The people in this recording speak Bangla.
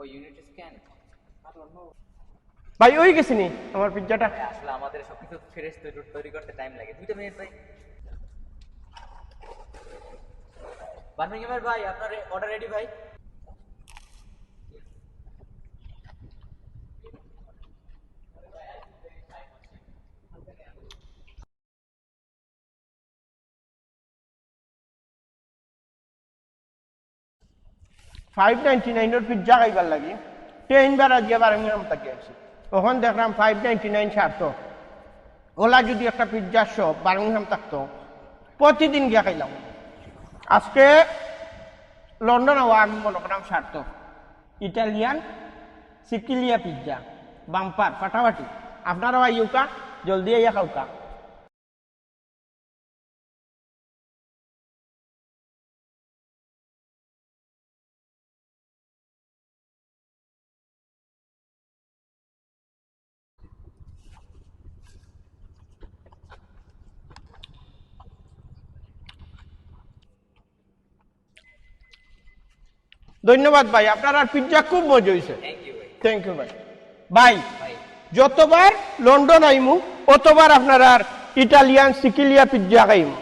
ও ইউনিট স্ক্যান ভাই ওই গেছি নি আমার পিজ্জাটা। আসলে আমাদের সবকিছু ফ্রেশ তৈরি করতে টাইম লাগে। দুইটা মিনিট ভাই। বার্মিংহামের ভাই আপনার অর্ডার রেডি ভাই? ফাইভ নাইনটি নাইনের পিজ্জা খাইবার লাগি। টেন বার আজকে বারাঙ্গাম তাকে আছি। তখন দেখলাম ফাইভ নাইনটি নাইন ছাড়তো ওলা যদি একটা পিজ্জার শপ বারাঙ্গাম থাকতো। প্রতিদিন গিয়ে খাইলাম। আজকে লন্ডন আমি মনে করলাম সার্থ ইটালিয়ান সিকিলিয়া পিজ্জা। বাম্পার ফাটাফাটি আপনারাও আইউকা জলদি আইয়া খাওকা ধন্যবাদ ভাই আপনার আর পিজ্জা খুব মজা হয়েছে থ্যাংক ইউ ভাই ভাই। যতবার লন্ডন আইমু অতবার আপনার আর ইটালিয়ান সিকিলিয়া পিজ্জা খাইমু।